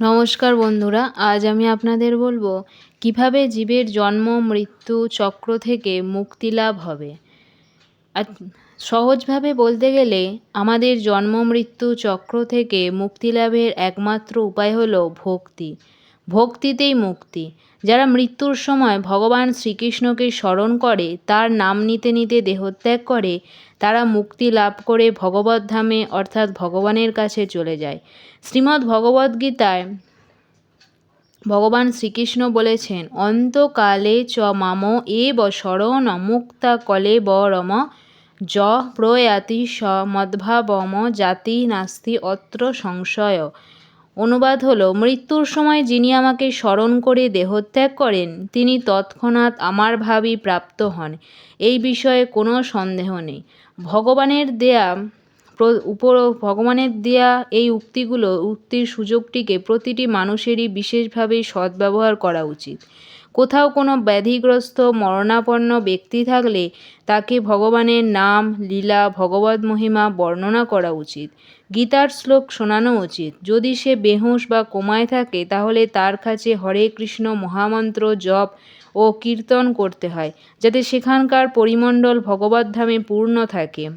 নমস্কার বন্ধুরা, আজ আমি আপনাদের বলব কীভাবে জীবের জন্ম, মৃত্যু চক্র থেকে মুক্তি লাভ হবে। সহজভাবে বলতে গেলে আমাদের জন্ম, মৃত্যু চক্র থেকে মুক্তি লাভের একমাত্র উপায় হলো ভক্তি। ভক্তিতেই মুক্তি। যারা মৃত্যুর সময় ভগবান শ্রীকৃষ্ণকে স্মরণ করে, তার নাম নিতে নিতে দেহত্যাগ করে, তারা মুক্তি লাভ করে ভগবত ধামে, অর্থাৎ ভগবানের কাছে চলে যায়। শ্রীমদ্ ভগবদ্গীতায় ভগবান শ্রীকৃষ্ণ বলেছেন, অন্তকালে চ মাম এ ব শরণ মুক্তা কলে ব রম য প্রয়াতি স মদ্ভাবম জাতি নাস্তি অত্র সংশয়। অনুবাদ হলো, মৃত্যুর সময় যিনি আমাকে স্মরণ করে দেহত্যাগ করেন, তিনি তৎক্ষণাৎ আমার ভাবই প্রাপ্ত হন। এই বিষয়ে কোনো সন্দেহ নেই। ভগবানের দেয়া উপর, ভগবানের দেয়া এই উক্তিগুলো, উক্তির সুযোগটিকে প্রতিটি মানুষেরই বিশেষভাবে সদ্ব্যবহার করা উচিত। কোথাও কোনো ব্যাধিগ্রস্ত, মরণাপন্ন ব্যক্তি থাকলে তাকে ভগবানের নাম, লীলা, ভগবত মহিমা বর্ণনা করা উচিত। গীতার শ্লোক শোনানো উচিত। যদি সে বেহুঁশ বা কোমায় থাকে, তাহলে তার কাছে হরে কৃষ্ণ মহামন্ত্র, জপ ও কীর্তন করতে হয়, যাতে সেখানকার পরিমণ্ডল ভগবত ধামে পূর্ণ থাকে।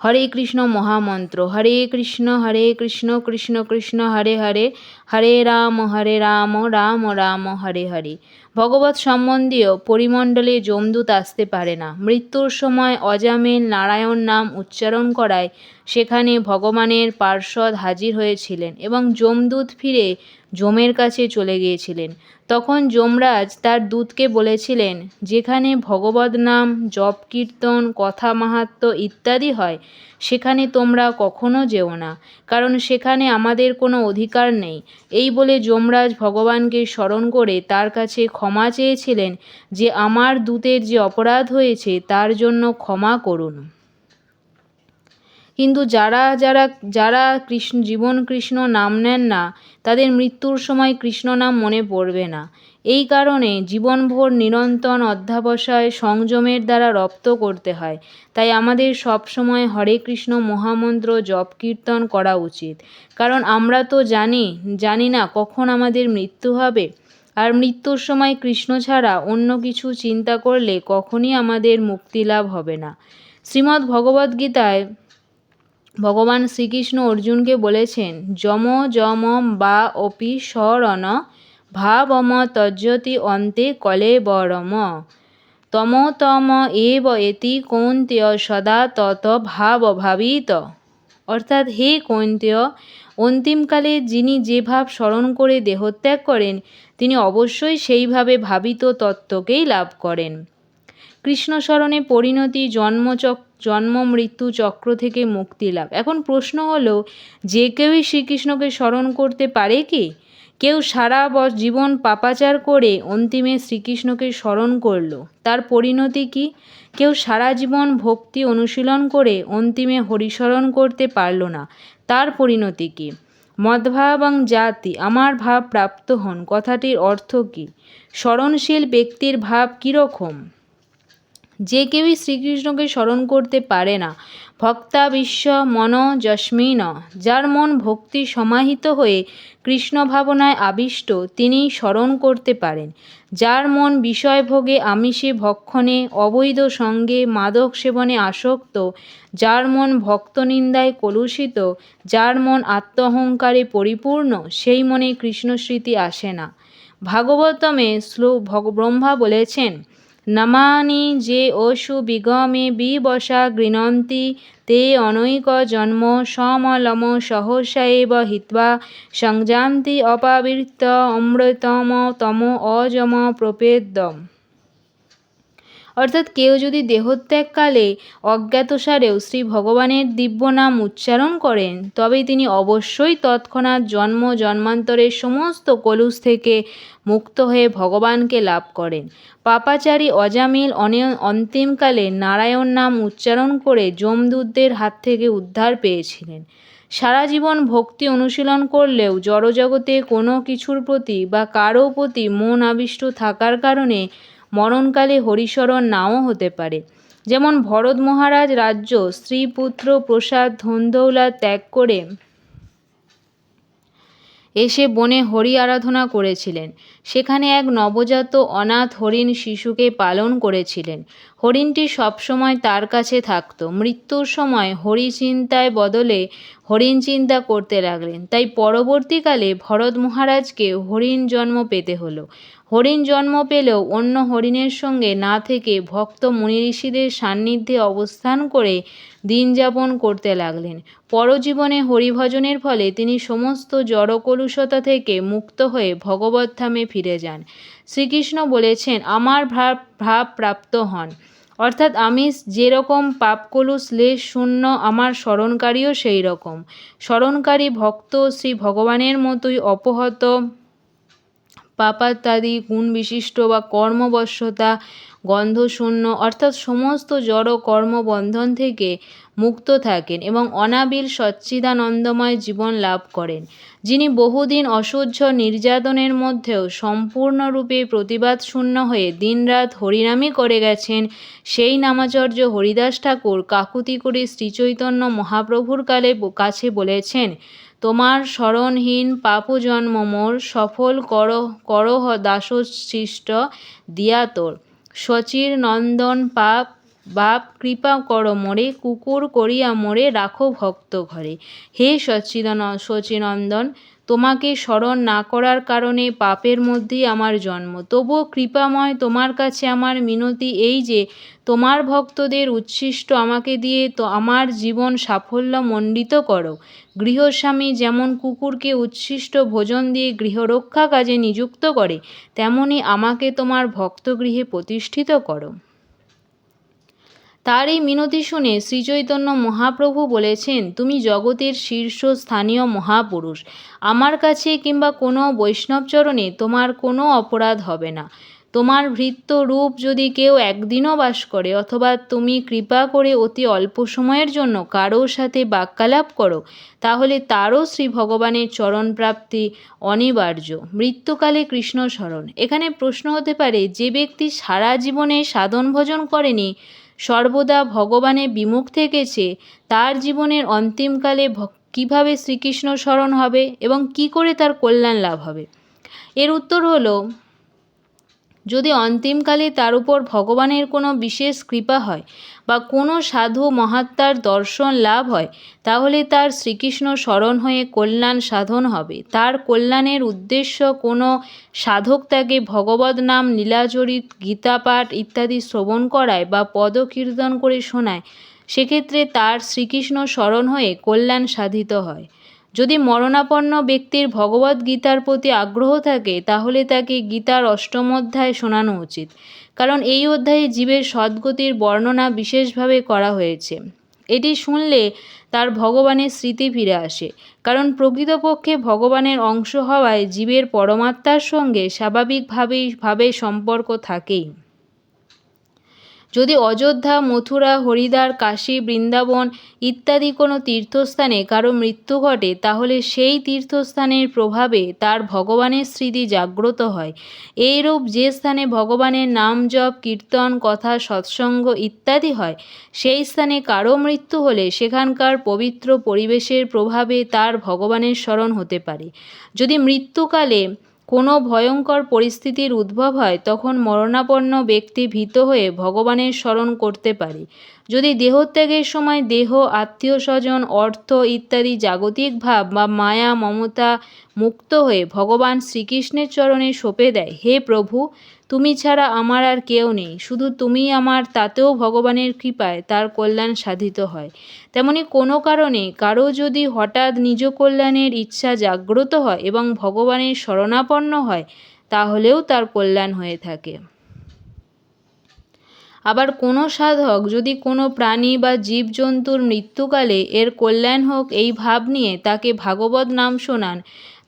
হরে কৃষ্ণ মহামন্ত্র, হরে কৃষ্ণ হরে কৃষ্ণ কৃষ্ণ কৃষ্ণ, হরে হরে হরে রাম হরে রাম রাম রাম, হরে হরে। ভগবত সম্বন্ধীয় পরিমণ্ডলে যমদূত আসতে পারে না। মৃত্যুর সময় অজামিল নারায়ণ নাম উচ্চারণ করায় সেখানে ভগবানের পার্শ্বদ হাজির হয়েছিলেন এবং যমদূত ফিরে যমের কাছে চলে গিয়েছিলেন। তখন যমরাজ তার দূতকে বলেছিলেন, যেখানে ভগবদ নাম, জপ, কীর্তন, কথা মাহাত্ম ইত্যাদি হয় সেখানে তোমরা কখনো যেও না, কারণ সেখানে আমাদের কোনো অধিকার নেই। এই বলে যমরাজ ভগবানকে স্মরণ করে তার কাছে ক্ষমা চেয়েছিলেন যে আমার দূতের যে অপরাধ হয়েছে তার জন্য ক্ষমা করুন। কিন্তু যারা যারা যারা কৃষ্ণ, জীবন কৃষ্ণ নাম নেন না, তাদের মৃত্যুর সময় কৃষ্ণ নাম মনে পড়বে না। এই কারণে জীবনভর নিরন্তর অধ্যাবসায় সংযমের দ্বারা রপ্ত করতে হয়। তাই আমাদের সবসময় হরে কৃষ্ণ মহামন্ত্র জপ কীর্তন করা উচিত। কারণ আমরা তো জানি জানি না কখন আমাদের মৃত্যু হবে। আর মৃত্যুর সময় কৃষ্ণ ছাড়া অন্য কিছু চিন্তা করলে কখনই আমাদের মুক্তি লাভ হবে না। শ্রীমদ্ ভগবদ্গীতায় ভগবান শ্রীকৃষ্ণ অর্জুনকে বলেছেন, যম যম বা অপি স্বরণ ভাবম তজ্জতি অন্তে কলে বরম। তম তম এব এতি কৌন্তেয় সদা তত ভাব ভাবিত। অর্থাৎ হে কৌন্তেয়, অন্তিমকালে যিনি যে ভাব স্মরণ করে দেহত্যাগ করেন, তিনি অবশ্যই সেইভাবে ভাবিত তত্ত্বকেই লাভ করেন। কৃষ্ণ স্মরণে পরিণতি জন্মচক জন্ম মৃত্যু চক্র থেকে মুক্তি লাভ। এখন প্রশ্ন হলো, যে কেউই শ্রীকৃষ্ণকে স্মরণ করতে পারে কি? কেউ সারা জীবন পাপাচার করে অন্তিমে শ্রীকৃষ্ণকে স্মরণ করল। তার পরিণতি কি? কেউ সারা জীবন ভক্তি অনুশীলন করে অন্তিমে হরিস্মরণ করতে পারল না। তার পরিণতি কী? মদভাবং জাতি, আমার ভাব প্রাপ্ত হন। কথাটির অর্থ কী? স্মরণশীল ব্যক্তির ভাব কীরকম? যে কেউই শ্রীকৃষ্ণকে স্মরণ করতে পারে না। ভক্তা বিশ্ব মন যস্মিন। যার মন ভক্তি সমাহিত হয়ে কৃষ্ণ ভাবনায় আবিষ্ট, তিনি স্মরণ করতে পারেন। যার মন বিষয়ভোগে আমিষে ভক্ষণে, অবৈধ সঙ্গে মাদক সেবনে আসক্ত, যার মন ভক্তনিন্দায় কলুষিত, যার মন আত্মহংকারে পরিপূর্ণ, সেই মনে কৃষ্ণস্মৃতি আসে না। ভাগবতমে শ্লো ব্রহ্মা বলেছেন নমানি যে অশু বিগমে বিবশা গৃণন্তি, তে অনৈক জন্ম সমলম সহসা হিত্বা সংযান্তি অপাবৃত্ত অমৃতম তম অজম প্রপেদ্যম। অর্থাৎ কেউ যদি দেহত্যাগকালে অজ্ঞাতসারেও শ্রী ভগবানের দিব্য নাম উচ্চারণ করেন তবে তিনি অবশ্যই তৎক্ষণাৎ জন্ম, জন্মান্তরের সমস্ত কলুষ থেকে মুক্ত হয়ে ভগবানকে লাভ করেন। পাপাচারী অজামিল অন্তিমকালে নারায়ণ নাম উচ্চারণ করে যমদূতদের হাত থেকে উদ্ধার পেয়েছিলেন। সারা জীবন ভক্তি অনুশীলন করলেও জড়জগতে কোনো কিছুর প্রতি বা কারও প্রতি মন আবিষ্ট থাকার কারণে মরণকালে হরিশরণ নাও হতে পারে। যেমন ভরত মহারাজ রাজ্য স্ত্রী, পুত্র, প্রসাদ ধনদৌলা ত্যাগ করে এসে বনে হরি আরাধনা করেছিলেন। সেখানে এক নবজাত অনাথ হরিণ শিশুকে পালন করেছিলেন। হরিণটি সবসময় তার কাছে থাকত। মৃত্যুর সময় হরি চিন্তায় বদলে হরিণ চিন্তা করতে লাগলেন। তাই পরবর্তীকালে ভরত মহারাজকে হরিণ জন্ম পেতে হলো। হরিণ জন্ম পেলেও অন্য হরিণের সঙ্গে না থেকে ভক্ত মুনি ঋষিদের সান্নিধ্যে অবস্থান করে দিন যাপন করতে লাগলেন। পরজীবনে হরিভজনের ফলে তিনি সমস্ত জড়কলুষতা থেকে মুক্ত হয়ে ভগবত ধামে ফিরে যান। শ্রীকৃষ্ণ বলেছেন, আমার ভাব ভাব প্রাপ্ত হন। অর্থাৎ আমি যেরকম পাপকলুষ লেশ শূন্য, আমার স্মরণকারীও সেই রকম স্মরণকারী ভক্ত শ্রী ভগবানের মতোই অপহত পাপাত্যাদি গুণ বিশিষ্ট বা কর্মবশ্যতা, গন্ধশূন্য অর্থাৎ সমস্ত জড় কর্মবন্ধন থেকে মুক্ত থাকেন এবং অনাবিল সচ্চিদানন্দময় জীবন লাভ করেন, যিনি বহুদিন অসহ্য নির্যাতনের মধ্যেও সম্পূর্ণরূপে প্রতিবাদ শূন্য হয়ে দিনরাত হরিনামই করে গেছেন। সেই নামাচার্য হরিদাস ঠাকুর কাকুতি করে শ্রীচৈতন্য মহাপ্রভুর কালে কাছে বলেছেন তোমার স্মরণহীন পাপজন্ম মোর সফল কর, করহ দাসশিষ্ট দিয়া তোর। শচীর নন্দন পাপ, বাপ কৃপা কর মোরে, কুকুর করিয়া মোরে, রাখো ভক্ত ঘরে। হে সচিদন শচীনন্দন তোমাকে স্মরণ না করার কারণে পাপের মধ্যেই আমার জন্ম। তবুও কৃপাময় তোমার কাছে আমার মিনতি এই যে, তোমার ভক্তদের উচ্ছিষ্ট আমাকে দিয়ে তো আমার জীবন সাফল্য মণ্ডিত করো। গৃহস্বামী যেমন কুকুরকে উচ্ছিষ্ট ভোজন দিয়ে গৃহরক্ষা কাজে নিযুক্ত করে, তেমনি আমাকে তোমার ভক্তগৃহে প্রতিষ্ঠিত করো। তার এই মিনতি শুনে শ্রীচৈতন্য মহাপ্রভু বলেছেন, তুমি জগতের শীর্ষস্থানীয় মহাপুরুষ। আমার কাছে কিংবা কোনো বৈষ্ণবচরণে তোমার কোনো অপরাধ হবে না। তোমার ভৃত্য রূপ যদি কেউ একদিনও বাস করে, অথবা তুমি কৃপা করে অতি অল্প সময়ের জন্য কারও সাথে বাক্যালাপ করো, তাহলে তারও শ্রী ভগবানের চরণ প্রাপ্তি অনিবার্য। মৃত্যুকালে কৃষ্ণ স্মরণ এখানে প্রশ্ন হতে পারে, যে ব্যক্তি সারা জীবনে সাধন ভজন করেনি সর্বদা ভগবানে বিমুখ থেকেছে, তার জীবনের অন্তিমকালে কীভাবে শ্রীকৃষ্ণ স্মরণ হবে এবং কী করে তার কল্যাণ লাভ হবে? এর উত্তর হলো যদি অন্তিমকালে তার উপর ভগবানের কোনো বিশেষ কৃপা হয় বা কোনো সাধু মহাত্মার দর্শন লাভ হয়, তাহলে তার শ্রীকৃষ্ণ স্মরণ হয়ে কল্যাণ সাধন হবে। তার কল্যাণের উদ্দেশ্য কোনো সাধক তাকে ভগবত নাম, লীলাচরিত গীতাপাঠ ইত্যাদি শ্রবণ করায় বা পদকীর্তন করে শোনায়, সেক্ষেত্রে তার শ্রীকৃষ্ণ স্মরণ হয়ে কল্যাণ সাধিত হয়। যদি মরণাপন্ন ব্যক্তির ভগবদ্ গীতার প্রতি আগ্রহ থাকে, তাহলে তাকে গীতার অষ্টম অধ্যায় শোনানো উচিত। কারণ এই অধ্যায়ে জীবের সদ্গতির বর্ণনা বিশেষভাবে করা হয়েছে। এটি শুনলে তার ভগবানের স্মৃতি ফিরে আসে। কারণ প্রকৃতপক্ষে ভগবানের অংশ হওয়ায় জীবের পরমাত্মার সঙ্গে স্বাভাবিকভাবেই ভাবে সম্পর্ক থাকেই। যদি অযোধ্যা, মথুরা, হরিদ্বার, কাশী, বৃন্দাবন ইত্যাদি কোনো তীর্থস্থানে কারও মৃত্যু ঘটে, তাহলে সেই তীর্থস্থানের প্রভাবে তার ভগবানের স্মৃতি জাগ্রত হয়। এইরূপ যে স্থানে ভগবানের নাম জপ, কীর্তন, কথা, সৎসঙ্গ ইত্যাদি হয়, সেই স্থানে কারও মৃত্যু হলে সেখানকার পবিত্র পরিবেশের প্রভাবে তার ভগবানের স্মরণ হতে পারে। যদি মৃত্যুকালে কোনো ভয়ঙ্কর পরিস্থিতির উদ্ভব হয়, তখন মরণাপন্ন ব্যক্তি ভীত হয়ে ভগবানের স্মরণ করতে পারে। যদি দেহত্যাগের সময় দেহ আত্মীয় স্বজন অর্থ ইত্যাদি জাগতিক ভাব বা মায়া, মমতা মুক্ত হয়ে ভগবান শ্রীকৃষ্ণের চরণে সঁপে দেয়, হে প্রভু তুমি ছাড়া আমার আর কেউ নেই। শুধু তুমি আমার, তাতেও ভগবানের কৃপায় তার কল্যাণ সাধিত হয়। তেমনি কোনো কারণে কারও যদি হঠাৎ নিজ কল্যাণের ইচ্ছা জাগ্রত হয় এবং ভগবানের শরণাপন্ন হয়, তাহলেও তার কল্যাণ হয়ে থাকে। আবার কোনো সাধক যদি কোনো প্রাণী বা জীবজন্তুর মৃত্যুকালে এর কল্যাণ হোক এই ভাব নিয়ে তাকে ভাগবত নাম শোনান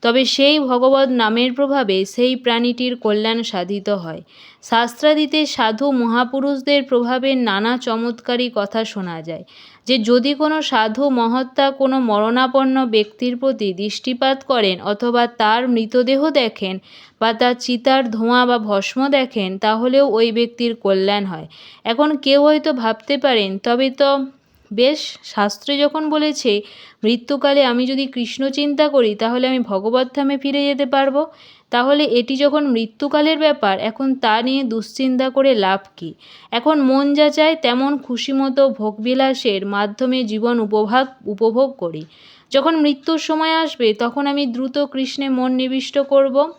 তবে সেই ভগবত নামের প্রভাবে সেই প্রাণীটির কল্যাণ সাধিত হয়। শাস্ত্রাদিতে সাধু মহাপুরুষদের প্রভাবে নানা চমৎকারী কথা শোনা যায়, যে যদি কোনো সাধু মহাত্মা কোনো মরণাপন্ন ব্যক্তির প্রতি দৃষ্টিপাত করেন অথবা তার মৃতদেহ দেখেন বা তার চিতার ধোঁয়া বা ভস্ম দেখেন, তাহলেও ওই ব্যক্তির কল্যাণ হয়। এখন কেউ হয়তো ভাবতে পারেন, তবে তো বেশ, শাস্ত্রে যখন বলেছে, মৃত্যুকালে আমি যদি কৃষ্ণ চিন্তা করি, তাহলে আমি ভগবত ধামে ফিরে যেতে পারব। তাহলে এটি যখন মৃত্যুকালের ব্যাপার, এখন তা নিয়ে দুশ্চিন্তা করে লাভ কী? এখন মন যা চায়, তেমন খুশিমতো ভোগবিলাসের মাধ্যমে জীবন উপভোগ উপভোগ করি। যখন মৃত্যুর সময় আসবে, তখন আমি দ্রুত কৃষ্ণে মন নিবিষ্ট করব।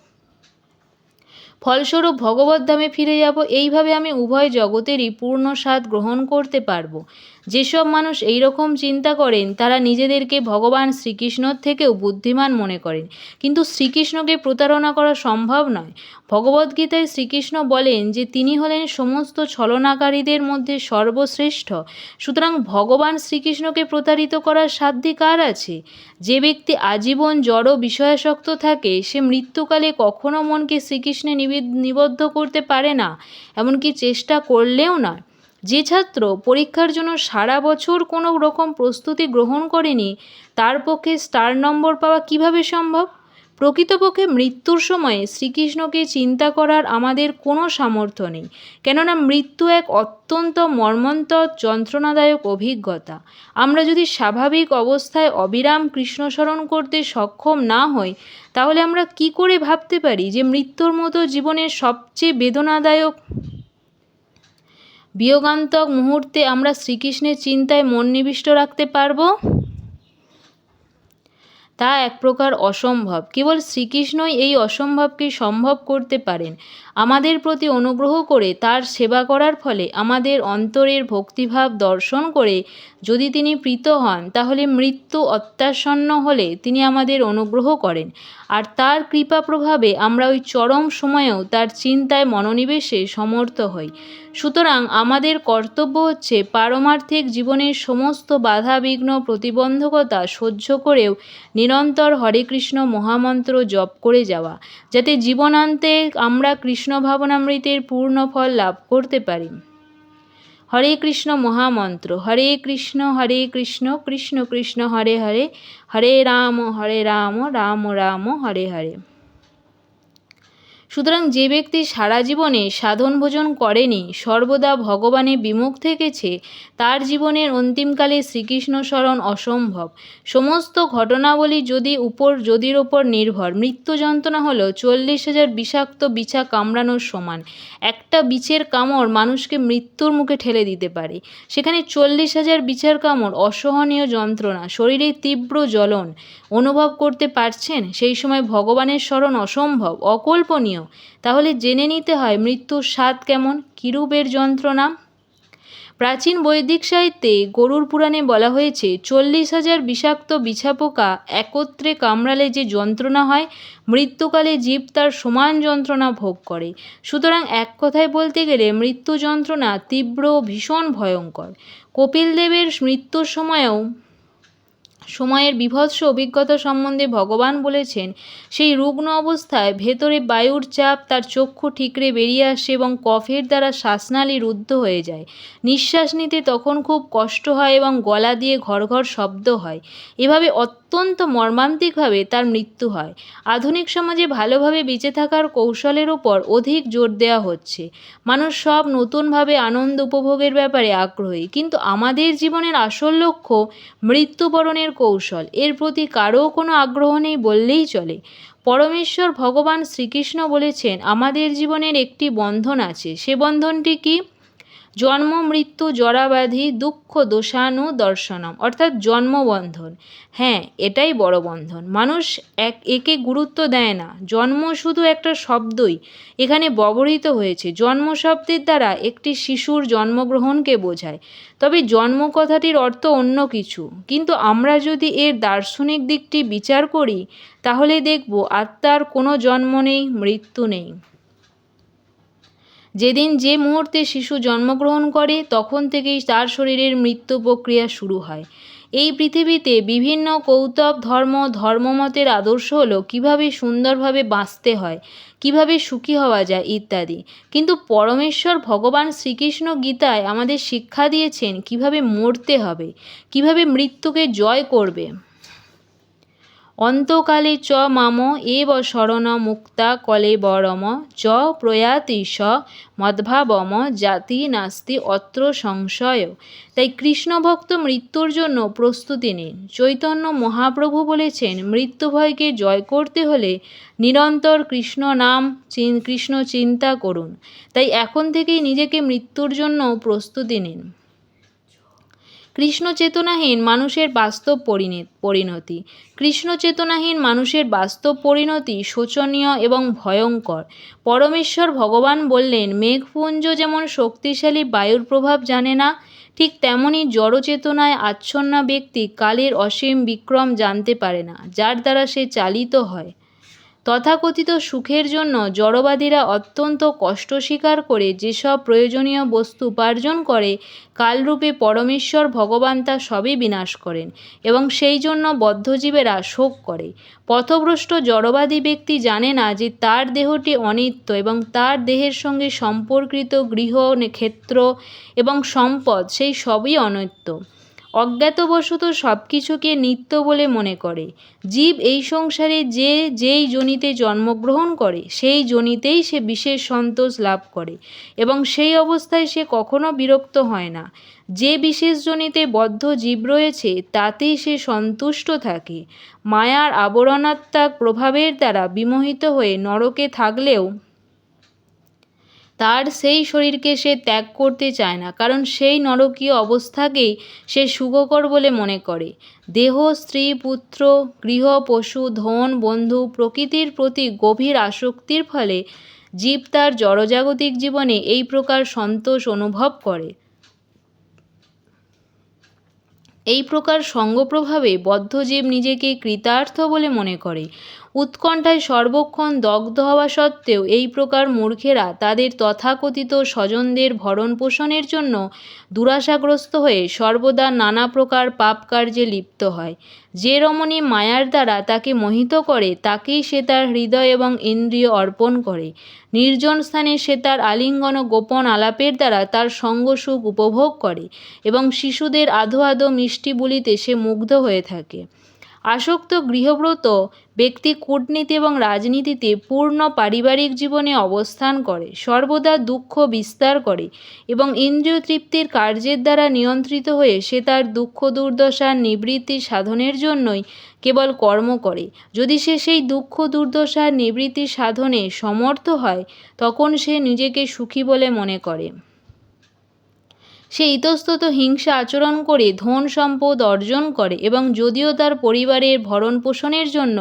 ফলস্বরূপ ভগবত ধামে ফিরে যাব। এইভাবে আমি উভয় জগতেরই পূর্ণ স্বাদ গ্রহণ করতে পারব। যেসব মানুষ এই রকম চিন্তা করেন, তারা নিজেদেরকে ভগবান শ্রীকৃষ্ণর থেকেও বুদ্ধিমান মনে করেন। কিন্তু শ্রীকৃষ্ণকে প্রতারণা করা সম্ভব নয়। ভগবদ্গীতায় শ্রীকৃষ্ণ বলেন যে, তিনি হলেন সমস্ত ছলনাকারীদের মধ্যে সর্বশ্রেষ্ঠ। সুতরাং ভগবান শ্রীকৃষ্ণকে প্রতারিত করার সাধ্যি কার আছে? যে ব্যক্তি আজীবন জড় বিষয়াসক্ত থাকে, সে মৃত্যুকালে কখনো মনকে শ্রীকৃষ্ণে নিবদ্ধ করতে পারে না। এমনকি চেষ্টা করলেও নয়। যে ছাত্র পরীক্ষার জন্য সারা বছর কোনো রকম প্রস্তুতি গ্রহণ করেনি, তার পক্ষে স্টার নম্বর পাওয়া কীভাবে সম্ভব? প্রকৃতপক্ষে মৃত্যুর সময়ে শ্রীকৃষ্ণকে চিন্তা করার আমাদের কোনো সামর্থ্য নেই, কেননা মৃত্যু এক অত্যন্ত মর্মন্তর, যন্ত্রণাদায়ক অভিজ্ঞতা। আমরা যদি স্বাভাবিক অবস্থায় অবিরাম কৃষ্ণ স্মরণ করতে সক্ষম না হই, তাহলে আমরা কি করে ভাবতে পারি যে মৃত্যুর মতো জীবনের সবচেয়ে বেদনাদায়ক বিয়োগান্তক মুহূর্তে আমরা শ্রীকৃষ্ণের চিন্তায় মন নিবিষ্ট রাখতে পারব? তা এক প্রকার অসম্ভব। কেবল শ্রীকৃষ্ণই এই অসম্ভবকে সম্ভব করতে পারেন। আমাদের প্রতি অনুগ্রহ করে তার সেবা করার ফলে আমাদের অন্তরের ভক্তিভাব দর্শন করে যদি তিনি প্রীত হন, তাহলে মৃত্যু অত্যাসন্ন হলে তিনি আমাদের অনুগ্রহ করেন। আর তার কৃপা প্রভাবে আমরা ওই চরম সময়েও তার চিন্তায় মনোনিবেশে সমর্থ হই। সুতরাং আমাদের কর্তব্য হচ্ছে পারমার্থিক জীবনের সমস্ত বাধা, বিঘ্ন, প্রতিবন্ধকতা সহ্য করেও নিরন্তর হরে কৃষ্ণ মহামন্ত্র জপ করে যাওয়া, যাতে জীবনান্তে আমরা কৃষ্ণ ভাবনামৃতের পূর্ণ ফল লাভ করতে পারি। হরে কৃষ্ণ মহামন্ত্র, হরে কৃষ্ণ হরে কৃষ্ণ কৃষ্ণ কৃষ্ণ, হরে হরে হরে রাম হরে রাম রাম রাম, হরে হরে। সুতরাং যে ব্যক্তি সারা জীবনে সাধন ভোজন করেনি, সর্বদা ভগবানে বিমুখ থেকেছে, তার জীবনের অন্তিমকালে শ্রীকৃষ্ণ স্মরণ অসম্ভব। সমস্ত ঘটনাবলী যদি উপর, যদির ওপর নির্ভর। মৃত্যু যন্ত্রণা হলো চল্লিশ হাজার বিষাক্ত বিছা কামড়ানোর সমান। একটা বিছের কামড় মানুষকে মৃত্যুর মুখে ঠেলে দিতে পারে। সেখানে চল্লিশ হাজার বিচার কামড় অসহনীয় যন্ত্রণা, শরীরে তীব্র জ্বলন অনুভব করতে পারছেন? সেই সময় ভগবানের স্মরণ অসম্ভব, অকল্পনীয়। তাহলে জেনে নিতে হয় মৃত্যুর স্বাদ কেমন, কিরূপের যন্ত্রণা? প্রাচীন বৈদিক সাহিত্যে গরুর পুরাণে বলা হয়েছে, চল্লিশ হাজার বিষাক্ত বিছাপোকা একত্রে কামড়ালে যে যন্ত্রণা হয়, মৃত্যুকালে জীব তার সমান যন্ত্রণা ভোগ করে। সুতরাং এক কথায় বলতে গেলে মৃত্যু যন্ত্রণা তীব্র ভীষণ ভয়ঙ্কর। কপিল দেবের মৃত্যুর সময়েও সময়ের বীভৎস অভিজ্ঞতা সম্বন্ধে ভগবান বলেছেন, সেই রুগ্ন অবস্থায় ভেতরে বায়ুর চাপ তার চক্ষু ঠিকরে বেরিয়ে আসে এবং কফের দ্বারা শ্বাসনালী রুদ্ধ হয়ে যায়। নিঃশ্বাস নিতে তখন খুব কষ্ট হয় এবং গলা দিয়ে ঘর ঘর শব্দ হয়। এভাবে অত্যন্ত মর্মান্তিকভাবে তার মৃত্যু হয়। আধুনিক সমাজে ভালোভাবে বেঁচে থাকার কৌশলের ওপর অধিক জোর দেওয়া হচ্ছে। মানুষ সব নতুনভাবে আনন্দ উপভোগের ব্যাপারে আগ্রহী। কিন্তু আমাদের জীবনের আসল লক্ষ্য মৃত্যুবরণের কৌশল। এর প্রতি কারও কোনো আগ্রহ নেই বললেই চলে। পরমেশ্বর ভগবান শ্রীকৃষ্ণ বলেছেন, আমাদের জীবনের একটি বন্ধন আছে। সে বন্ধনটি কি? জন্ম, মৃত্যু জরাব্যাধি দুঃখ দোষানু দর্শনম অর্থাৎ জন্মবন্ধন। হ্যাঁ এটাই বড় বন্ধন। মানুষ এক, একে গুরুত্ব দেয় না। জন্ম শুধু একটা শব্দই, এখানে ব্যবহৃত হয়েছে। জন্ম শব্দের দ্বারা একটি শিশুর জন্মগ্রহণকে বোঝায়। তবে জন্ম কথাটির অর্থ অন্য কিছু। কিন্তু আমরা যদি এর দার্শনিক দিকটি বিচার করি, তাহলে দেখব আত্মার কোনো জন্ম নেই, মৃত্যু নেই। যেদিন যে মুহূর্তে শিশু জন্মগ্রহণ করে, তখন থেকেই তার শরীরের মৃত্যু প্রক্রিয়া শুরু হয়। এই পৃথিবীতে বিভিন্ন কৌতব ধর্ম, ধর্মমতের আদর্শ হলো কীভাবে সুন্দরভাবে বাঁচতে হয়, কীভাবে সুখী হওয়া যায় ইত্যাদি। কিন্তু পরমেশ্বর ভগবান শ্রীকৃষ্ণ গীতায় আমাদের শিক্ষা দিয়েছেন কীভাবে মরতে হবে, কীভাবে মৃত্যুকে জয় করবে। অন্তকালে চ মাম এব শরণ মুক্তা কলে বরম, চ প্রয়াতি স মদ্ভাবম, জাতি নাস্তি অত্র সংশয়। তাই কৃষ্ণভক্ত মৃত্যুর জন্য প্রস্তুতি নিন। চৈতন্য মহাপ্রভু বলেছেন মৃত্যু ভয়কে জয় করতে হলে নিরন্তর কৃষ্ণ নাম কৃষ্ণ চিন্তা করুন। তাই এখন থেকেই নিজেকে মৃত্যুর জন্য প্রস্তুতি নিন। কৃষ্ণ চেতনাহীন মানুষের বাস্তব পরিণতি। কৃষ্ণ চেতনাহীন মানুষের বাস্তব পরিণতি শোচনীয় এবং ভয়ঙ্কর। পরমেশ্বর ভগবান বললেন, মেঘপুঞ্জ যেমন শক্তিশালী বায়ুর প্রভাব জানে না, ঠিক তেমনই জড়চেতনায় আচ্ছন্ন ব্যক্তি কালের অসীম বিক্রম জানতে পারে না, যার দ্বারা সে চালিত হয়। তথাকথিত সুখের জন্য জড়বাদীরা অত্যন্ত কষ্ট স্বীকার করে যেসব প্রয়োজনীয় বস্তু উপার্জন করে, কালরূপে পরমেশ্বর ভগবান তা সবই বিনাশ করেন এবং সেই জন্য বদ্ধজীবেরা শোক করে। পথভ্রষ্ট জড়বাদী ব্যক্তি জানে না যে তার দেহটি অনিত্য এবং তার দেহের সঙ্গে সম্পর্কিত গৃহ, ক্ষেত্র এবং সম্পদ সেই সবই অনিত্য। অজ্ঞাতবশত সব কিছুকে নিত্য বলে মনে করে। জীব এই সংসারে যে যেই জনিতে জন্মগ্রহণ করে, সেই জনিতেই সে বিশেষ সন্তোষ লাভ করে এবং সেই অবস্থায় সে কখনো বিরক্ত হয় না। যে বিশেষ জনিতে বদ্ধ জীব রয়েছে, তাতেই সে সন্তুষ্ট থাকে। মায়ার আবরণাত্মাক প্রভাবের দ্বারা বিমোহিত হয়ে নরকে থাকলেও তার সেই শরীরকে সে ত্যাগ করতে চায় না, কারণ সেই নরকীয় অবস্থাকেই সে সুখকর বলে মনে করে। দেহ, স্ত্রী, পুত্র, গৃহ, পশু, ধন, বন্ধু প্রকৃতির প্রতি গভীর আসক্তির ফলে জীব তার জড়জাগতিক জীবনে এই প্রকার সন্তোষ অনুভব করে। এই প্রকার সঙ্গপ্রভাবে বদ্ধজীব নিজেকে কৃতার্থ বলে মনে করে। উৎকণ্ঠায় সর্বক্ষণ দগ্ধ হওয়া সত্ত্বেও এই প্রকার মূর্খেরা তাদের তথাকথিত স্বজনদের ভরণ পোষণের জন্য দুরাশাগ্রস্ত হয়ে সর্বদা নানা প্রকার পাপ কার্যে লিপ্ত হয়। যে রমণী মায়ার দ্বারা তাকে মোহিত করে, তাকেই সে তার হৃদয় এবং ইন্দ্রিয় অর্পণ করে। নির্জন স্থানে সে তার আলিঙ্গন গোপন আলাপের দ্বারা তার সঙ্গ সুখ উপভোগ করে এবং শিশুদের আধো আধো মিষ্টি বলিতে সে মুগ্ধ হয়ে থাকে। আসক্ত গৃহব্রত ব্যক্তি কূটনীতি এবং রাজনীতিতে পূর্ণ পারিবারিক জীবনে অবস্থান করে, সর্বদা দুঃখ বিস্তার করে এবং ইন্দ্রিয় তৃপ্তির কার্যের দ্বারা নিয়ন্ত্রিত হয়ে সে তার দুঃখ দুর্দশার নিবৃত্তি সাধনের জন্যই কেবল কর্ম করে। যদি সে সেই দুঃখ দুর্দশার নিবৃত্তি সাধনে সমর্থ হয়, তখন সে নিজেকে সুখী বলে মনে করে। সে ইতস্তত হিংসা আচরণ করে ধন সম্পদ অর্জন করে এবং যদিও তার পরিবারের ভরণ পোষণের জন্য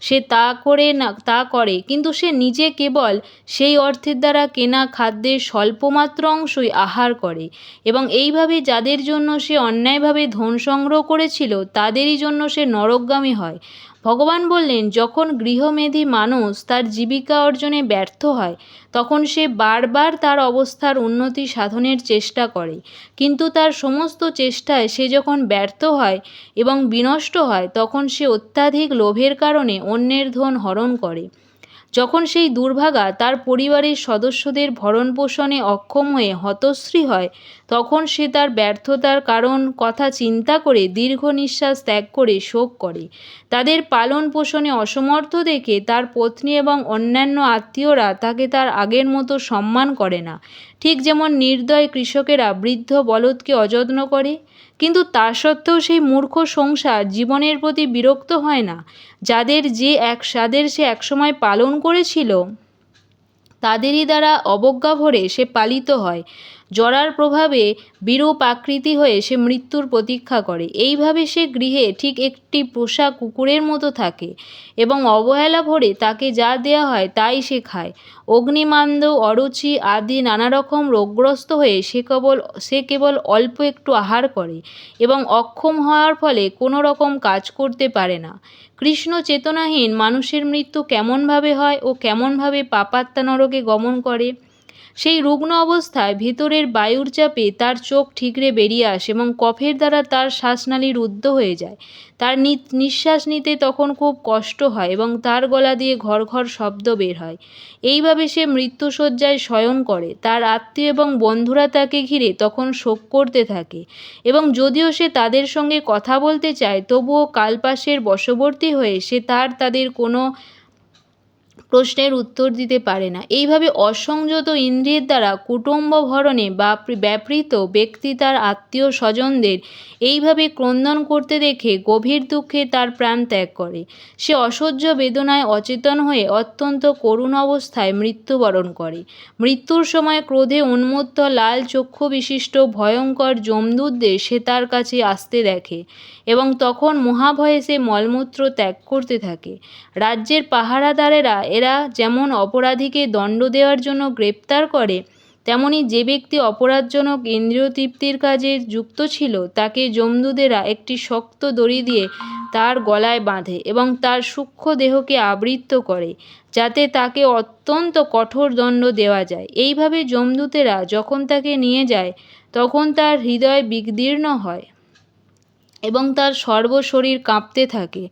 সে তা করে না, তা করে, কিন্তু সে নিজে কেবল সেই অর্থের দ্বারা কেনা খাদ্যের স্বল্পমাত্র অংশই আহার করে এবং এইভাবে যাদের জন্য সে অন্যায়ভাবে ধন সংগ্রহ করেছিল, তাদেরই জন্য সে নরকগামী হয়। ভগবান বললেন, যখন গৃহমেধী মানুষ তার জীবিকা অর্জনে ব্যর্থ হয়, তখন সে বারবার তার অবস্থার উন্নতি সাধনের চেষ্টা করে। কিন্তু তার সমস্ত চেষ্টায় সে যখন ব্যর্থ হয় এবং বিনষ্ট হয়, তখন সে অত্যাধিক লোভের কারণে অন্যের ধন হরণ করে। যখন সেই দুর্ভাগা তার পরিবারের সদস্যদের ভরণ পোষণে অক্ষম হয়ে হতশ্রী হয়, তখন সে তার ব্যর্থতার কারণ কথা চিন্তা করে দীর্ঘ নিঃশ্বাস ত্যাগ করে শোক করে। তাদের পালন পোষণে অসমর্থ দেখে তার পত্নী এবং অন্যান্য আত্মীয়রা তাকে তার আগের মতো সম্মান করে না। ঠিক যেমন নির্দয় কৃষকেরা বৃদ্ধ বলদকে অযত্ন করে কিন্তু তা সত্ত্বেও সেই মূর্খ সংসার জীবনের প্রতি বিরক্ত হয় না। যাদের যে এক স্বাদের সে একসময় পালন করেছিল, তাদেরই দ্বারা অবজ্ঞা ভরে সে পালিত হয়। জরার প্রভাবে বিরূপ আকৃতি হয়ে সে মৃত্যুর প্রতীক্ষা করে। এইভাবে সে গৃহে ঠিক একটি পোষা কুকুরের মতো থাকে এবং অবহেলা ভরে তাকে যা দেওয়া হয় তাই সে খায়। অগ্নিমান্দ অরুচি আদি নানা রকম রোগগ্রস্ত হয়ে সে কেবল সে কেবল অল্প একটু আহার করে এবং অক্ষম হওয়ার ফলে কোনো রকম কাজ করতে পারে না। কৃষ্ণ চেতনাহীন মানুষের মৃত্যু কেমনভাবে হয় ও কেমনভাবে পাপাত্মা নরকে গমন করে? সেই রুগ্ন অবস্থায় ভিতরের বায়ুর চাপে তার চোখ ঠিকরে বেরিয়ে আসে এবং কফের দ্বারা তার শ্বাসনালী রুদ্ধ হয়ে যায়। তার নিঃশ্বাস নিতে তখন খুব কষ্ট হয় এবং তার গলা দিয়ে ঘর ঘর শব্দ বের হয়। এইভাবে সে মৃত্যুশয্যায় শয়ন করে। তার আত্মীয় এবং বন্ধুরা তাকে ঘিরে তখন শোক করতে থাকে এবং যদিও সে তাদের সঙ্গে কথা বলতে চায়, তবুও কালপাশের বশবর্তী হয়ে সে তার তাদের কোনো প্রশ্নের উত্তর দিতে পারে না। এইভাবে অসংযত ইন্দ্রিয়ের দ্বারা কুটুম্ব ভরণে বা ব্যাপৃত ব্যক্তি তার আত্মীয় স্বজনদের এইভাবে ক্রন্দন করতে দেখে গভীর দুঃখে তার প্রাণ ত্যাগ করে। সে অসহ্য বেদনায় অচেতন হয়ে অত্যন্ত করুণ অবস্থায় মৃত্যুবরণ করে। মৃত্যুর সময় ক্রোধে উন্মত্ত লাল চক্ষু বিশিষ্ট ভয়ঙ্কর যমদূতদের সে তার কাছে আসতে দেখে এবং তখন মহাভয়ে সে মলমূত্র ত্যাগ করতে থাকে। রাজ্যের পাহারাদারেরা এরা যেমন অপরাধীকে দণ্ড দেওয়ার জন্য গ্রেপ্তার করে, তেমনি যে ব্যক্তি অপরাধজনক ইন্দ্রিয় তৃপ্তির কাজে যুক্ত ছিল, তাকে জমদুদেরা একটি শক্ত দড়ি দিয়ে তার গলায় বাঁধে এবং তার সূক্ষ্ম দেহকে আবৃত্ত করে, যাতে তাকে অত্যন্ত কঠোর দণ্ড দেওয়া যায়। এইভাবে যমদূতেরা যখন তাকে নিয়ে যায়, তখন তার হৃদয় বিদীর্ণ হয়। এবং তার সর্বশরীর কাঁপতে থাকে।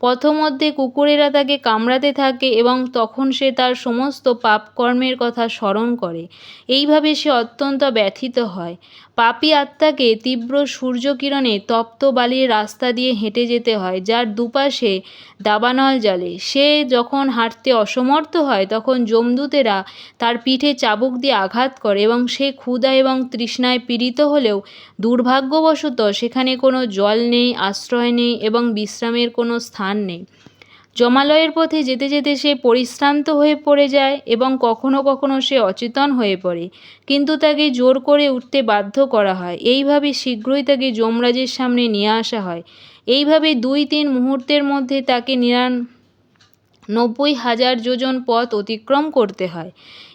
পথমধ্যে কুকুরেরা তাকে কামড়াতে থাকে এবং তখন সে তার সমস্ত পাপকর্মের কথা স্মরণ করে। এইভাবে সে অত্যন্ত ব্যথিত হয়। পাপী আত্মাকে তীব্র সূর্যকিরণে তপ্ত বালির রাস্তা দিয়ে হেঁটে যেতে হয়, যার দুপাশে দাবানল জ্বলে। সে যখন হাঁটতে অসমর্থ হয়, তখন যমদূতেরা তার পিঠে চাবুক দিয়ে আঘাত করে এবং সে ক্ষুধা এবং তৃষ্ণায় পীড়িত হলেও দুর্ভাগ্যবশত সেখানে কোনো জল নেই, আশ্রয় নেই এবং বিশ্রামের কোনো স্থান নেই। জমালয়ের পথে যেতে যেতে সে পরিশ্রান্ত হয়ে পড়ে যায় এবং কখনো কখনো সে অচেতন হয়ে পড়ে। কিন্তু তাকে জোর করে উঠতে বাধ্য করা হয়। এইভাবে শীঘ্রই তাকে যমরাজের সামনে নিয়ে আসা হয়। এইভাবে দুই তিন মুহূর্তের মধ্যে তাকে নিরান নব্বই হাজার যোজন পথ অতিক্রম করতে হয়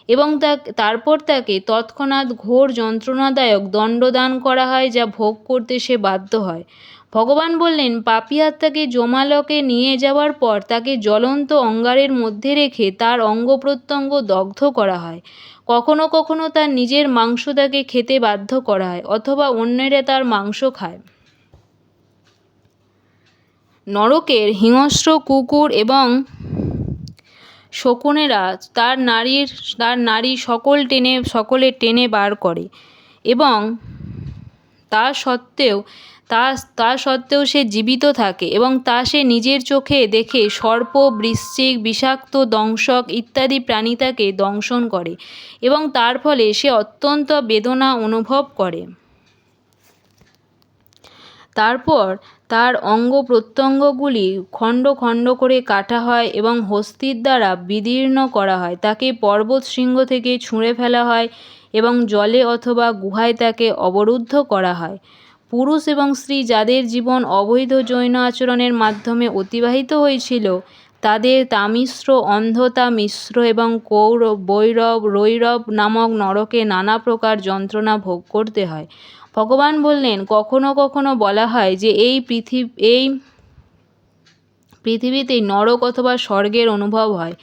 এবং তা তারপর তাকে তৎক্ষণাৎ ঘোর যন্ত্রণাদায়ক দণ্ডদান করা হয় যা ভোগ করতে সে বাধ্য হয়। ভগবান বললেন, পাপী আত্মাকে জমালকে নিয়ে যাওয়ার পর তাকে জ্বলন্ত অঙ্গারের মধ্যে রেখে তার অঙ্গ প্রত্যঙ্গ দগ্ধ করা হয়। কখনো কখনো তার নিজের মাংস তাকে খেতে বাধ্য করা হয়, অথবা অন্যেরা তার মাংস খায়। নরকের হিংস্র কুকুর এবং শকুনেরা তার নারীর, তার নারী সকল টেনে সকলে টেনে বার করে এবং তা সত্ত্বেও তা তা সত্ত্বেও সে জীবিত থাকে এবং তা সে নিজের চোখে দেখে সর্প, বৃশ্চিক, বিষাক্ত, দংশক ইত্যাদি প্রাণী তাকে দংশন করে এবং তার ফলে সে অত্যন্ত বেদনা অনুভব করে। তারপর তার অঙ্গ প্রত্যঙ্গগুলি খণ্ড খণ্ড করে কাটা হয় এবং হস্তির দ্বারা বিদীর্ণ করা হয়। তাকে পর্বত শৃঙ্গ থেকে ছুঁড়ে ফেলা হয় এবং জলে অথবা গুহায় তাকে অবরুদ্ধ করা হয়। পুরুষ এবং স্ত্রী যাদের জীবন অবৈধ জৈন আচরণের মাধ্যমে অতিবাহিত হয়েছিল, তাদের তামিশ্র অন্ধতা মিশ্র এবং কৌরব বৈরব, রৈরব নামক নরকে নানা প্রকার যন্ত্রণা ভোগ করতে হয়। ভগবান বললেন, কখনো কখনো বলা হয় যে এই পৃথিবী এই পৃথিবীতেই নরক অথবা স্বর্গের অনুভব হয়।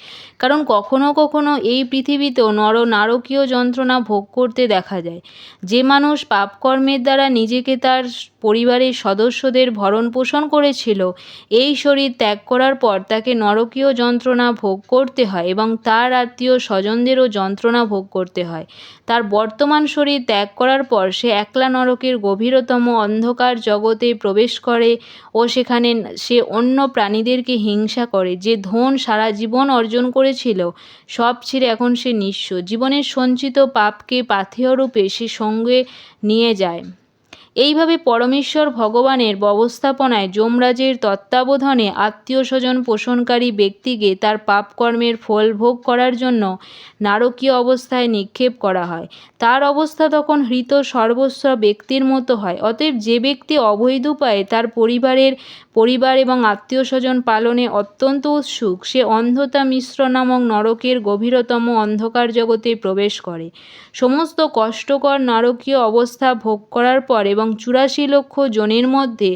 কারণ কখনো কখনো এই পৃথিবীতেও নর নারকীয় যন্ত্রণা ভোগ করতে দেখা যায়। যে মানুষ পাপকর্মের দ্বারা নিজেকে তার পরিবারের সদস্যদের ভরণ পোষণ করেছিল, এই শরীর ত্যাগ করার পর তাকে নরকীয় যন্ত্রণা ভোগ করতে হয় এবং তার আত্মীয় স্বজনদেরও যন্ত্রণা ভোগ করতে হয়। তার বর্তমান শরীর ত্যাগ করার পর সে একলা নরকের গভীরতম অন্ধকার জগতে প্রবেশ করে ও সেখানে সে অন্য প্রাণীদেরকে হিংসা করে, যে ধন সারা জীবন অর্জন করেছিল। সব ছেড়ে এখন সে নিঃস্ব। জীবনের সঞ্চিত পাপকে পাথেয় রূপে সে সঙ্গে নিয়ে যায়। এইভাবে পরমেশ্বর ভগবানের ব্যবস্থাপনায় যমরাজের তত্ত্বাবধানে আত্মীয় স্বজন পোষণকারী ব্যক্তিকে তার পাপকর্মের ফল ভোগ করার জন্য নারকীয় অবস্থায় নিক্ষেপ করা হয়। তার অবস্থা তখন হৃত সর্বস্ব ব্যক্তির মতো হয়। অতএব যে ব্যক্তি অবৈধ উপায়ে তার পরিবারের পরিবার এবং আত্মীয় স্বজন পালনে অত্যন্ত উৎসুক, সে অন্ধতা মিশ্র নামক নরকের গভীরতম অন্ধকার জগতে প্রবেশ করে। সমস্ত কষ্টকর নারকীয় অবস্থা ভোগ করার পর এবং এবং চুরাশি লক্ষ জনির মধ্যে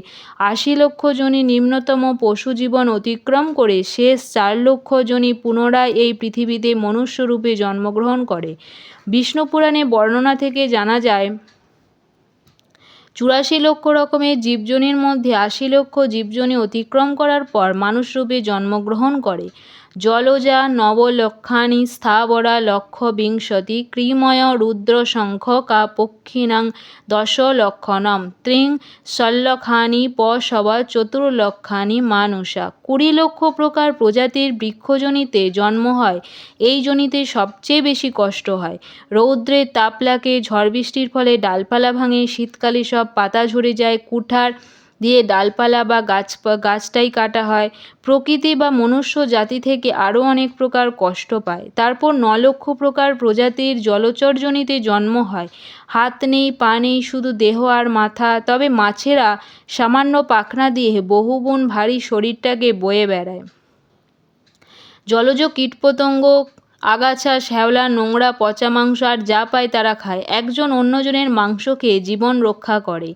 আশি লক্ষ জনি নিম্নতম পশু জীবন অতিক্রম করে শেষ চার লক্ষ জনি পুনরায় এই পৃথিবীতে মনুষ্যরূপে জন্মগ্রহণ করে। বিষ্ণু পুরাণে বর্ণনা থেকে জানা যায়, চুরাশি লক্ষ রকমের জীবজনির মধ্যে আশি লক্ষ জীবজনি অতিক্রম করার পর মানুষরূপে জন্মগ্রহণ করে। জলজা নবলক্ষানি স্থাবরা লক্ষ বিংশতি ক্রিময় দশ লক্ষণম ত্রিং ষল্লক্ষানি পশব চতুর্লক্ষানি মানুষা। কুড়ি লক্ষ প্রকার প্রজাতির বৃক্ষজনিতে জন্ম হয়, এই জনিতে সবচেয়ে বেশি কষ্ট হয়। রৌদ্রের তাপ লাগে ঝড় বৃষ্টির ফলে ডালপালা ভাঙে, শীতকালে সব পাতা ঝরে যায়, কুঠার দিয়ে ডালপালা বা গাছ গাছটাই কাটা হয়। প্রকৃতি বা মনুষ্য জাতি থেকে আরও অনেক প্রকার কষ্ট পায়। তারপর ন লক্ষ প্রকার প্রজাতির জলচরজনিতে জন্ম হয়। হাত নেই, পা নেই, শুধু দেহ আর মাথা। তবে মাছেরা সামান্য পাখনা দিয়ে বহুগুণ ভারী শরীরটাকে বয়ে বেড়ায়। জলজ কীটপতঙ্গ, আগাছা, শ্যাওলা, নোংরা, পচা মাংস আর যা পায় তারা খায়। একজন অন্যজনের মাংস খেয়ে জীবন রক্ষা করে।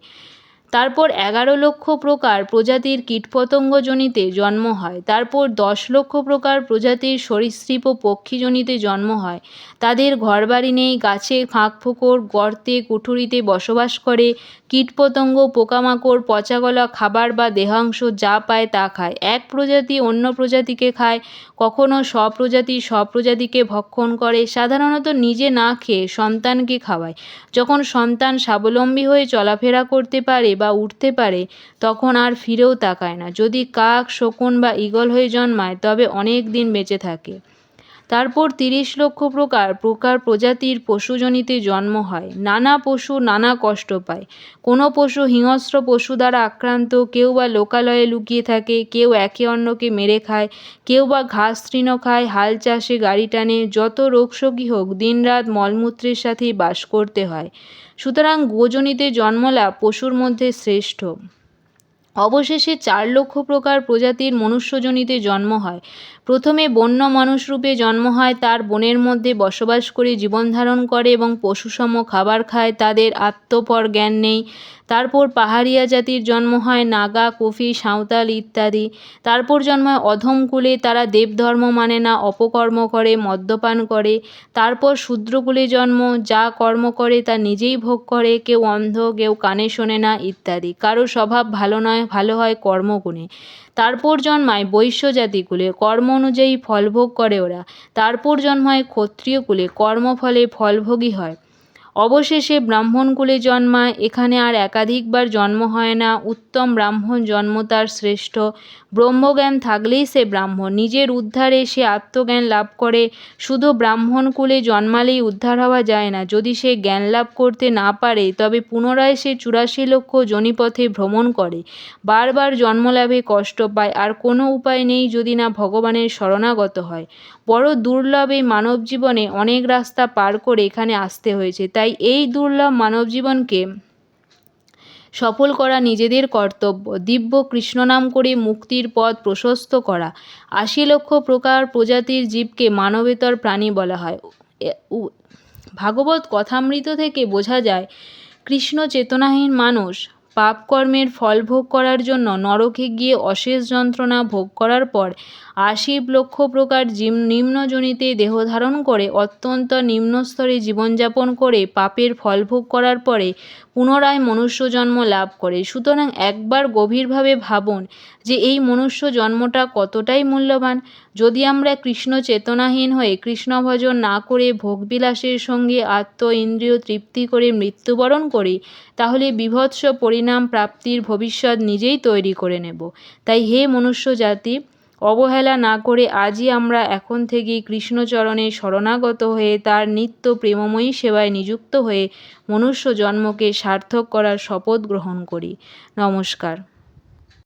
তারপর এগারো লক্ষ প্রকার প্রজাতির কীটপতঙ্গ কীটপতঙ্গজনিতে জন্ম হয়। তারপর দশ লক্ষ প্রকার প্রজাতির সরীসৃপ ও পক্ষীজনিতে জন্ম হয়। তাদের ঘরবাড়ি নেই, গাছে ফাঁক ফোকর, গর্তে, কুঠুরিতে বসবাস করে। কীটপতঙ্গ, পোকামাকড়, পচাগলা, খাবার বা দেহাংশ যা পায় তা খায়। এক প্রজাতি অন্য প্রজাতিকে খায়, কখনো স্বপ্রজাতি স্বপ্রজাতিকে ভক্ষণ করে। সাধারণত নিজে না খেয়ে সন্তানকে খাওয়ায়। যখন সন্তান স্বাবলম্বী হয়ে চলাফেরা করতে পারে বা উঠতে পারে, তখন আর ফিরেও তাকায় না। যদি কাক, শকুন বা ঈগল হয়ে জন্মায়, তবে অনেক দিন বেঁচে থাকে। তারপর তিরিশ লক্ষ প্রকার প্রকার প্রজাতির পশুজনিতে জন্ম হয়। নানা পশু নানা কষ্ট পায়। কোনো পশু হিংস্র পশু দ্বারা আক্রান্ত, কেউ বা লোকালয়ে লুকিয়ে থাকে, কেউ একে অন্যকে মেরে খায়, কেউ বা ঘাস তৃণ খায়, হাল চাষে গাড়ি টানে, যত রোগশোকী হোক, দিনরাত মলমূত্রের সাথেই বাস করতে হয়। সুতরাং গোজনিতে জন্মলাভ পশুর মধ্যে শ্রেষ্ঠ। অবশেষে চার লক্ষ প্রকার প্রজাতির মনুষ্যজনিতে জন্ম হয়। প্রথমে বন্য মানুষরূপে জন্ম হয়, তার বনের মধ্যে বসবাস করে, জীবন ধারণ করে এবং পশুসম খাবার খায়, তাদের আত্মপর জ্ঞান নেই। তারপর পাহাড়িয়া জাতির জন্ম হয়, নাগা, কফি, সাঁওতাল ইত্যাদি। তারপর জন্মায় অধম কুলে তারা দেবধর্ম মানে না, অপকর্ম করে, মদ্যপান করে। তারপর শূদ্রকুলে জন্ম, যা কর্ম করে, তা নিজেই ভোগ করে, কেউ অন্ধ, কেউ কানে শোনে না, ইত্যাদি। কারও স্বভাব ভালো নয়, ভালো হয় কর্মগুণে। তারপর জন্মায় বৈশ্য জাতিকুলে কর্ম অনুযায়ী ফলভোগ করে ওরা। তারপর জন্মায় ক্ষত্রিয় কুলে, কর্মফলে ফলভোগী হয়। অবশেষে ব্রাহ্মণকুলে জন্মায়, এখানে আর একাধিকবার জন্ম হয় না, উত্তম ব্রাহ্মণ জন্ম তার শ্রেষ্ঠ। ব্রহ্মজ্ঞান থাকলেই সে ব্রাহ্মণ। নিজের উদ্ধারে সে আত্মজ্ঞান লাভ করে। শুধু ব্রাহ্মণ কুলে জন্মালেই উদ্ধার হওয়া যায় না। যদি সে জ্ঞান লাভ করতে না পারে, তবে পুনরায় সে চুরাশি লক্ষ জনিপথে ভ্রমণ করে। বারবার জন্মলাভে কষ্ট পায়। আর কোনো উপায় নেই যদি না ভগবানের শরণাগত হয়। বড় দুর্লভ এই মানব জীবনে অনেক রাস্তা পার করে এখানে আসতে হয়েছে। তাই এই দুর্লভ মানব জীবনকে সফল করা নিজেদের কর্তব্য। দিব্য কৃষ্ণনাম করে মুক্তির পথ প্রশস্ত করা। আশি লক্ষ প্রকার প্রজাতির জীবকে মানবেতর প্রাণী বলা হয়। ভাগবত কথামৃত থেকে বোঝা যায়, কৃষ্ণ চেতনাহীন মানুষ পাপকর্মের ফল ভোগ করার জন্য নরকে গিয়ে অশেষ যন্ত্রণা ভোগ করার পর আশি লক্ষ প্রকার নিম্নজনিতে দেহ ধারণ করে অত্যন্ত নিম্নস্তরে জীবনযাপন করে পাপের ফল ভোগ করার পরে পুনরায় মনুষ্য জন্ম লাভ করে। সুতরাং একবার গভীরভাবে ভাবুন যে এই মনুষ্য জন্মটা কতটাই মূল্যবান। যদি আমরা কৃষ্ণ চেতনাহীন হয়ে কৃষ্ণ ভজন না করে ভোগবিলাসের সঙ্গে আত্ম ইন্দ্রিয় তৃপ্তি করে মৃত্যুবরণ করি, তাহলে বিভৎস পরিণাম প্রাপ্তির ভবিষ্যৎ নিজেই তৈরি করে নেব। তাই হে মনুষ্য জাতি, অবহেলা না করে আজই আমরা এখন থেকেই কৃষ্ণচরণে শরণাগত হয়ে তার নিত্য প্রেমময়ী সেবায় নিযুক্ত হয়ে মনুষ্য জন্মকে সার্থক করার শপথ গ্রহণ করি। নমস্কার।